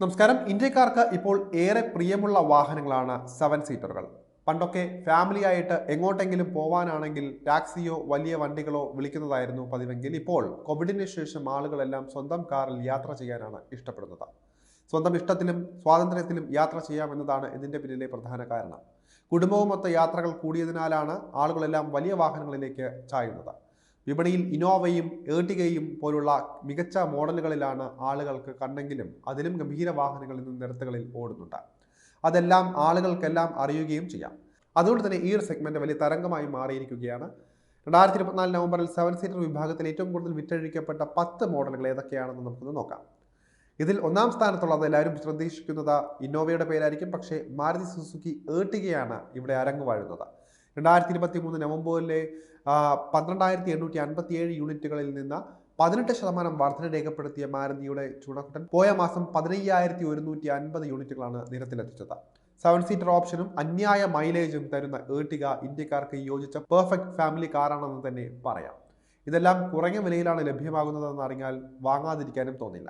നമസ്കാരം. ഇന്ത്യക്കാർക്ക് ഇപ്പോൾ ഏറെ പ്രിയമുള്ള വാഹനങ്ങളാണ് സെവൻ സീറ്ററുകൾ പണ്ടൊക്കെ ഫാമിലി ആയിട്ട് എങ്ങോട്ടെങ്കിലും പോവാനാണെങ്കിൽ ടാക്സിയോ വലിയ വണ്ടികളോ വിളിക്കുന്നതായിരുന്നു പതിവെങ്കിൽ ഇപ്പോൾ കോവിഡിന് ശേഷം ആളുകളെല്ലാം സ്വന്തം കാറിൽ യാത്ര ചെയ്യാനാണ് ഇഷ്ടപ്പെടുന്നത്. സ്വന്തം ഇഷ്ടത്തിലും സ്വാതന്ത്ര്യത്തിലും യാത്ര ചെയ്യാമെന്നതാണ് ഇതിന്റെ പിന്നിലെ പ്രധാന കാരണം. കുടുംബവുമൊത്ത യാത്രകൾ കൂടിയതിനാലാണ് ആളുകളെല്ലാം വലിയ വാഹനങ്ങളിലേക്ക് ചായുന്നത്. വിപണിയിൽ ഇനോവയും ഏർട്ടികയും പോലുള്ള മികച്ച മോഡലുകളിലാണ് ആളുകൾക്ക് കണ്ടെങ്കിലും അതിലും ഗംഭീര വാഹനങ്ങൾ ഇന്ന് നിരത്തുകളിൽ ഓടുന്നുണ്ട്. അതെല്ലാം ആളുകൾക്കെല്ലാം അറിയുകയും ചെയ്യാം. അതുകൊണ്ട് തന്നെ ഈ ഒരു സെഗ്മെന്റ് വലിയ തരംഗമായി മാറിയിരിക്കുകയാണ്. രണ്ടായിരത്തി ഇരുപത്തിനാല് നവംബറിൽ സെവൻ സീറ്റർ വിഭാഗത്തിൽ ഏറ്റവും കൂടുതൽ വിറ്റഴിക്കപ്പെട്ട പത്ത് മോഡലുകൾ ഏതൊക്കെയാണെന്ന് നമുക്കൊന്ന് നോക്കാം. ഇതിൽ ഒന്നാം സ്ഥാനത്തുള്ളത് എല്ലാവരും പ്രതീക്ഷിക്കുന്നത് ഇന്നോവയുടെ പേരായിരിക്കും. പക്ഷേ മാരുതി സുസുക്കി ഏട്ടികയാണ് ഇവിടെ അരങ്ങുവാഴുന്നത് രണ്ടായിരത്തി ഇരുപത്തി മൂന്ന് നവംബറിലെ പന്ത്രണ്ടായിരത്തി എണ്ണൂറ്റി അൻപത്തി ഏഴ് യൂണിറ്റുകളിൽ നിന്ന് പതിനെട്ട് ശതമാനം വർധന രേഖപ്പെടുത്തിയ മാരുതിയുടെ ചുണക്കുട്ടൻ പോയ മാസം പതിനയ്യായിരത്തി ഒരുന്നൂറ്റി അൻപത് യൂണിറ്റുകളാണ് നിരത്തിലെത്തിച്ചത്. സെവൻ സീറ്റർ ഓപ്ഷനും അന്യായ മൈലേജും തരുന്ന ഏർട്ടിക ഇന്ത്യക്കാർക്ക് യോജിച്ച പെർഫെക്റ്റ് ഫാമിലി കാറാണെന്ന് തന്നെ പറയാം. ഇതെല്ലാം കുറഞ്ഞ വിലയിലാണ് ലഭ്യമാകുന്നതെന്ന് അറിഞ്ഞാൽ വാങ്ങാതിരിക്കാനും തോന്നില്ല.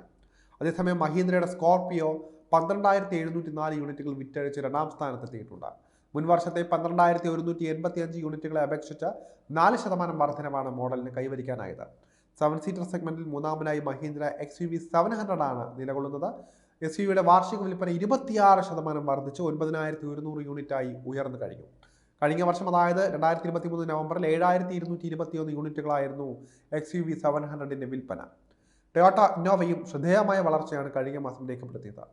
അതേസമയം മഹീന്ദ്രയുടെ സ്കോർപിയോ പന്ത്രണ്ടായിരത്തി എഴുന്നൂറ്റി നാല് യൂണിറ്റുകൾ വിറ്റഴിച്ച് രണ്ടാം സ്ഥാനത്തെത്തിയിട്ടുണ്ട്. മുൻ വർഷത്തെ പന്ത്രണ്ടായിരത്തി ഒരുന്നൂറ്റി എൺപത്തി അഞ്ച് യൂണിറ്റുകളെ അപേക്ഷിച്ച് നാല് ശതമാനം വർധനമാണ് മോഡലിന് കൈവരിക്കാനായത്. സെവൻ സീറ്റർ സെഗ്മെന്റിൽ മൂന്നാമനായി Mahindra X U V seven hundred ആണ് നിലകൊള്ളുന്നത്. എസ് യുവിയുടെ വാർഷിക വിൽപ്പന ഇരുപത്തിയാറ് ശതമാനം വർദ്ധിച്ച് ഒൻപതിനായിരത്തി ഒരുന്നൂറ് യൂണിറ്റായി ഉയർന്നു കഴിഞ്ഞു. കഴിഞ്ഞ വർഷം അതായത് രണ്ടായിരത്തി ഇരുപത്തി മൂന്ന് നവംബറിൽ ഏഴായിരത്തി ഇരുന്നൂറ്റി ഇരുപത്തി ഒന്ന് യൂണിറ്റുകളായിരുന്നു എക്സ് യു വി സെവൻ ഹൺഡ്രഡിന്റെ വിൽപ്പന. ടൊയോട്ട ഇന്നോവയും ശ്രദ്ധേയമായ വളർച്ചയാണ് കഴിഞ്ഞ മാസം രേഖപ്പെടുത്തിയത്.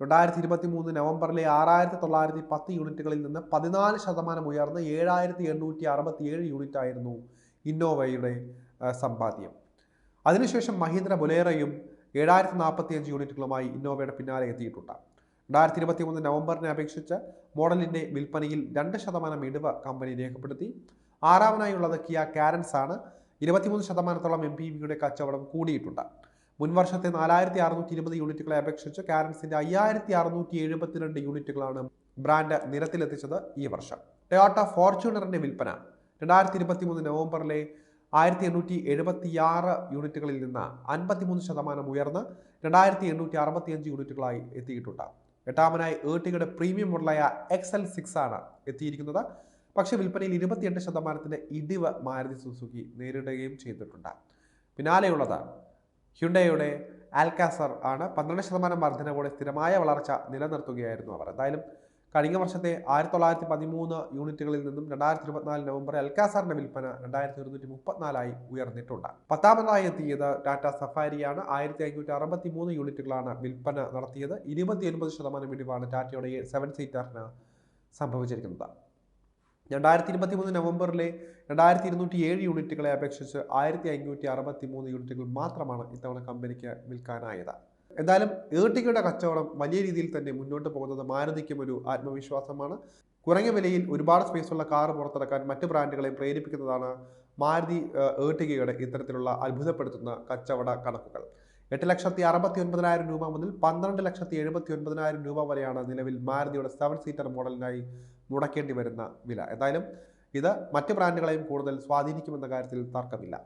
രണ്ടായിരത്തി ഇരുപത്തി മൂന്ന് നവംബറിലെ ആറായിരത്തി തൊള്ളായിരത്തി പത്ത് യൂണിറ്റുകളിൽ നിന്ന് പതിനാല് ശതമാനം ഉയർന്ന് ഏഴായിരത്തി എണ്ണൂറ്റി അറുപത്തി ഏഴ് യൂണിറ്റ് ആയിരുന്നു ഇന്നോവയുടെ സമ്പാദ്യം. അതിനുശേഷം മഹീന്ദ്ര ബുലേറയും ഏഴായിരത്തി നാൽപ്പത്തി അഞ്ച് യൂണിറ്റുകളുമായി ഇന്നോവയുടെ പിന്നാലെ എത്തിയിട്ടുണ്ട്. രണ്ടായിരത്തി ഇരുപത്തി മൂന്ന് നവംബറിനെ അപേക്ഷിച്ച് മോഡലിന്റെ വിൽപ്പനയിൽ രണ്ട് ശതമാനം ഇടിവ് കമ്പനി രേഖപ്പെടുത്തി. ആറാമനായുള്ളത് കിയ കാരൻസ് ആണ് ഇരുപത്തിമൂന്ന് ശതമാനത്തോളം എം പി വിയുടെ കച്ചവടം കൂടിയിട്ടുണ്ട്. മുൻ വർഷത്തെ നാലായിരത്തി അറുന്നൂറ്റി ഇരുപത് യൂണിറ്റുകളെ അപേക്ഷിച്ച് കാരൻസിന്റെ അയ്യായിരത്തി അറുന്നൂറ്റി എഴുപത്തിരണ്ട് യൂണിറ്റുകളാണ് ബ്രാൻഡ് നിരത്തിലെത്തിച്ചത് ഈ വർഷം. ടൊയോട്ട ഫോർച്യൂണറിന്റെ വിൽപ്പന രണ്ടായിരത്തി ഇരുപത്തി മൂന്ന് നവംബറിലെ ആയിരത്തി എണ്ണൂറ്റി എഴുപത്തി ആറ് യൂണിറ്റുകളിൽ നിന്ന് അൻപത്തിമൂന്ന് ശതമാനം ഉയർന്ന് രണ്ടായിരത്തി എണ്ണൂറ്റി അറുപത്തി അഞ്ച് യൂണിറ്റുകളായി എത്തിയിട്ടുണ്ട്. എട്ടാമനായി ഏർട്ടികയുടെ പ്രീമിയം മോഡലായ എൽ സിക്സ് ആണ് എത്തിയിരിക്കുന്നത്. പക്ഷേ വിൽപ്പനയിൽ ഇരുപത്തിയെട്ട് ശതമാനത്തിന്റെ ഇടിവ് മാരുതി സുസുക്കി നേരിടുകയും ചെയ്തിട്ടുണ്ട്. പിന്നാലെയുള്ളത് ഹ്യുണ്ടയുടെ ആൽക്കാസർ ആണ് പന്ത്രണ്ട് ശതമാനം വർധനവോടെ സ്ഥിരമായ വളർച്ച നിലനിർത്തുകയായിരുന്നു അവർ. എന്തായാലും കഴിഞ്ഞ വർഷത്തെ ആയിരത്തി തൊള്ളായിരത്തി പതിമൂന്ന് യൂണിറ്റുകളിൽ നിന്നും രണ്ടായിരത്തി ഇരുപത്തിനാല് നവംബറിൽ അൽക്കാസാറിന്റെ വിൽപ്പന രണ്ടായിരത്തി ഒരുന്നൂറ്റി മുപ്പത്തിനാലായി ഉയർന്നിട്ടുണ്ട്. പത്താമതായി എത്തിയത് ടാറ്റ സഫാരിയാണ്. ആയിരത്തി അഞ്ഞൂറ്റി അറുപത്തി മൂന്ന് യൂണിറ്റുകളാണ് വിൽപ്പന നടത്തിയത്. ഇരുപത്തി ഒൻപത് ശതമാനം ഇടിവാണ് ടാറ്റയുടെ സെവൻ സീറ്ററിന് സംഭവിച്ചിരിക്കുന്നത്. രണ്ടായിരത്തി ഇരുപത്തി മൂന്ന് നവംബറിലെ രണ്ടായിരത്തി ഇരുന്നൂറ്റി ഏഴ് യൂണിറ്റുകളെ അപേക്ഷിച്ച് ആയിരത്തി അഞ്ഞൂറ്റി അറുപത്തി മൂന്ന് യൂണിറ്റുകൾ മാത്രമാണ് ഇത്തവണ കമ്പനിക്ക് വിൽക്കാനായത്. എന്തായാലും ഏർട്ടിക്കയുടെ കച്ചവടം വലിയ രീതിയിൽ തന്നെ മുന്നോട്ട് പോകുന്നത് മാരുതിക്കും ഒരു ആത്മവിശ്വാസമാണ്. കുറഞ്ഞ വിലയിൽ ഒരുപാട് സ്പേസുള്ള കാർ പുറത്തിറക്കാൻ മറ്റ് ബ്രാൻഡുകളെ പ്രേരിപ്പിക്കുന്നതാണ് മാരുതി ഏർട്ടികയുടെ ഇത്തരത്തിലുള്ള അത്ഭുതപ്പെടുത്തുന്ന കച്ചവട കണക്കുകൾ. എട്ട് ലക്ഷത്തി അറുപത്തി ഒൻപതിനായിരം രൂപ മുതൽ പന്ത്രണ്ട് ലക്ഷത്തി എഴുപത്തി ഒൻപതിനായിരം രൂപ വരെയാണ് നിലവിൽ മാരുതിയുടെ സെവൻ സീറ്റർ മോഡലിനായി മുടക്കേണ്ടി വരുന്ന വില. എന്തായാലും ഇത് മറ്റ് ബ്രാൻഡുകളെയും കൂടുതൽ സ്വാധീനിക്കുമെന്ന കാര്യത്തിൽ തർക്കമില്ല.